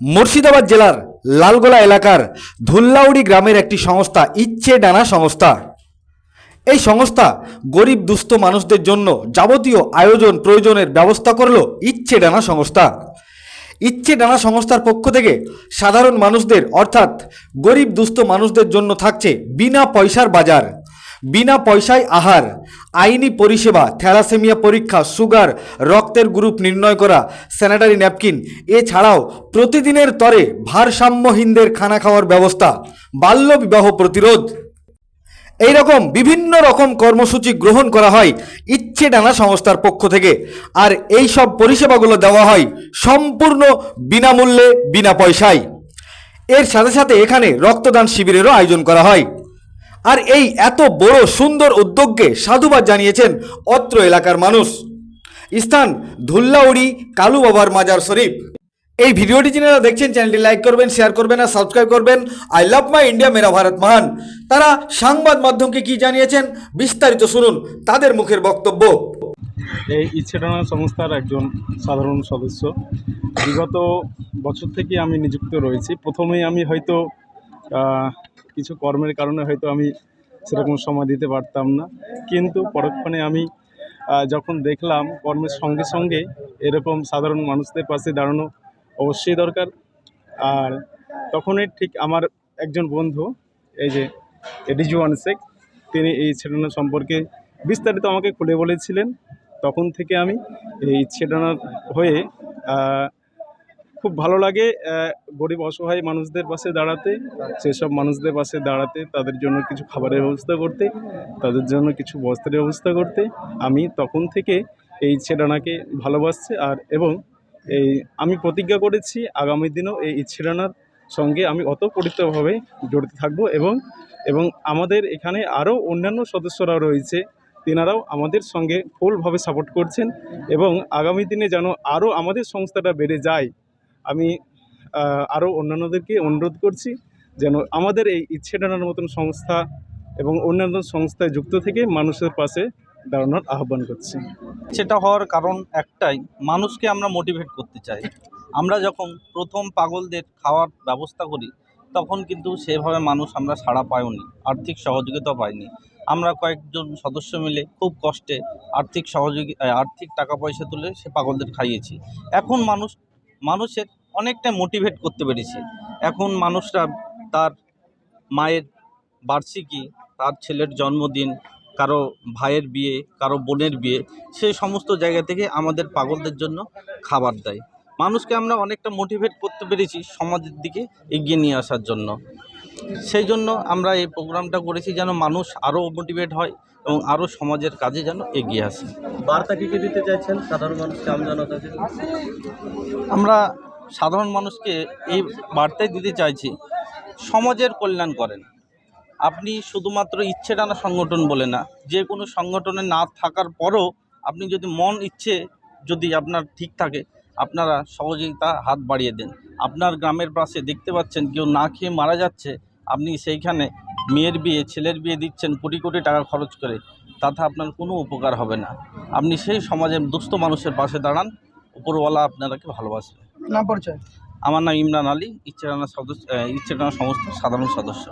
মুর্শিদাবাদ জেলার লালগোলা এলাকার ধুল্লাউড়ি গ্রামের একটি সংস্থা, ইচ্ছে ডানা সংস্থা। এই সংস্থা গরিব, দুস্থ মানুষদের জন্য যাবতীয় আয়োজন প্রয়োজনের ব্যবস্থা করল ইচ্ছে ডানা সংস্থা। ইচ্ছে ডানা সংস্থার পক্ষ থেকে সাধারণ মানুষদের, অর্থাৎ গরিব, দুস্থ মানুষদের জন্য থাকছে বিনা পয়সার বাজার। বিনা পয়সায় আহার, আইনি পরিষেবা, থ্যালাসেমিয়া পরীক্ষা, সুগার, রক্তের গ্রুপ নির্ণয় করা, স্যানিটারি ন্যাপকিন। এছাড়াও প্রতিদিনের তরে ভারসাম্যহীনদের খানা খাওয়ার ব্যবস্থা বাল্যবিবাহ প্রতিরোধ। এই রকম বিভিন্ন রকম কর্মসূচি গ্রহণ করা হয় ইচ্ছে ডানা সংস্থার পক্ষ থেকে। আর এই সব পরিষেবাগুলো দেওয়া হয় সম্পূর্ণ বিনামূল্যে, বিনা পয়সায়। এর সাথে সাথে এখানে রক্তদান শিবিরেরও আয়োজন করা হয়। আর এই এত বড় সুন্দর উদ্যোগকে সাধুবাদ জানিয়েছেন অত্র এলাকার মানুষ। স্থান ধুল্লাউড়ি কালু বাবার মাজার শরীফ। এই ভিডিওটি যারা দেখছেন, চ্যানেলটি লাইক করবেন, শেয়ার করবেন আর সাবস্ক্রাইব করবেন। আই লাভ মাই ইন্ডিয়া, মেরা ভারত মহান। তারা সংবাদ মাধ্যমকে কি জানিয়েছেন, বিস্তারিত শুনুন তাদের মুখের বক্তব্য। এই ইচ্ছেটানা সংস্থার একজন সাধারণ সদস্য। বিগত বছর থেকে আমি নিযুক্ত রয়েছি। প্রথমেই আমি হয়তো কিছু কর্মের কারণে হয়তো আমি সেরকম সময় দিতে পারতাম না। কিন্তু পরক্ষণে আমি যখন দেখলাম কর্মের সঙ্গে সঙ্গে এরকম সাধারণ মানুষদের পাশে দাঁড়ানো অবশ্যই দরকার। আর তখনই ঠিক আমার একজন বন্ধু, এই যে রিজওয়ান শেখ তিনি এই ছেড়ানো সম্পর্কে বিস্তারিত আমাকে খুলে বলেছিলেন। তখন থেকে আমি এই ছেড়ানোর হয়ে খুব ভালো লাগে গরিব অসহায় মানুষদের পাশে দাঁড়াতে, সেসব মানুষদের পাশে দাঁড়াতে, তাদের জন্য কিছু খাবারের ব্যবস্থা করতে, তাদের জন্য কিছু বস্ত্রের ব্যবস্থা করতে। আমি তখন থেকে এই ছেড়ানাকে ভালোবাসছি আর এবং এই আমি প্রতিজ্ঞা করেছি আগামী দিনও এই ছেড়ানার সঙ্গে আমি অতপরিতভাবে জড়িত থাকব এবং এবং আমাদের এখানে আরও অন্যান্য সদস্যরা রয়েছে, তেনারাও আমাদের সঙ্গে ফুলভাবে সাপোর্ট করছেন এবং আগামী দিনে যেন আরও আমাদের সংস্থাটা বেড়ে যায়। আমি আরও অন্যান্যদেরকে অনুরোধ করছি যেন আমাদের এই ইচ্ছে টানার মতন সংস্থা এবং অন্যান্য সংস্থায় যুক্ত থেকে মানুষের পাশে দাঁড়ানোর আহ্বান করছি। সেটা হওয়ার কারণ একটাই, মানুষকে আমরা মোটিভেট করতে চাই। আমরা যখন প্রথম পাগলদের খাওয়ার ব্যবস্থা করি, তখন কিন্তু সেভাবে মানুষ আমরা সাড়া পাইনি আর্থিক সহযোগিতা পাইনি আমরা কয়েকজন সদস্য মিলে খুব কষ্টে আর্থিক সহযোগী আর্থিক টাকা পয়সা তুলে সে পাগলদের খাইয়েছি। এখন মানুষ, মানুষের অনেকটা মোটিভেট করতে পেরেছি। এখন মানুষরা তার মায়ের বার্ষিকী তার ছেলের জন্মদিন কারও ভাইয়ের বিয়ে কারও বোনের বিয়ে সেই সমস্ত জায়গা থেকে আমাদের পাগলদের জন্য খাবার দেয়। মানুষকে আমরা অনেকটা মোটিভেট করতে পেরেছি সমাজের দিকে এগিয়ে নিয়ে আসার জন্য। সেই জন্য আমরা এই প্রোগ্রামটা করেছি যেন মানুষ আরও মোটিভেট হয় এবং আরও সমাজের কাজে যেন এগিয়ে আসে। বার্তা কি কি দিতে চাইছেন সাধারণ মানুষকে আম আমরা সাধারণ মানুষকে এই বার্তাই দিতে চাইছি, সমাজের কল্যাণ করেন। আপনি শুধুমাত্র ইচ্ছে টানা সংগঠন বলে না, যে কোনো সংগঠনে না থাকার পরও আপনি যদি মন ইচ্ছে যদি আপনার ঠিক থাকে, আপনারা সহযোগিতা হাত বাড়িয়ে দেন। আপনার গ্রামের পাশে দেখতে পাচ্ছেন কেউ না খেয়ে মারা যাচ্ছে, আপনি সেইখানে মেয়ের বিয়ে, ছেলের বিয়ে দিচ্ছেন কোটি কোটি টাকা খরচ করে, তাতে আপনার কোনো উপকার হবে না। আপনি সেই সমাজের দুস্থ মানুষের পাশে দাঁড়ান, উপরওয়ালা আপনারাকে ভালোবাসবে। নাম পরিচয়? আমার নাম ইমরান আলী ইচ্ছে ইচ্ছেরানা সদস্য ইচ্ছেরানা সংস্থার সাধারণ সদস্য।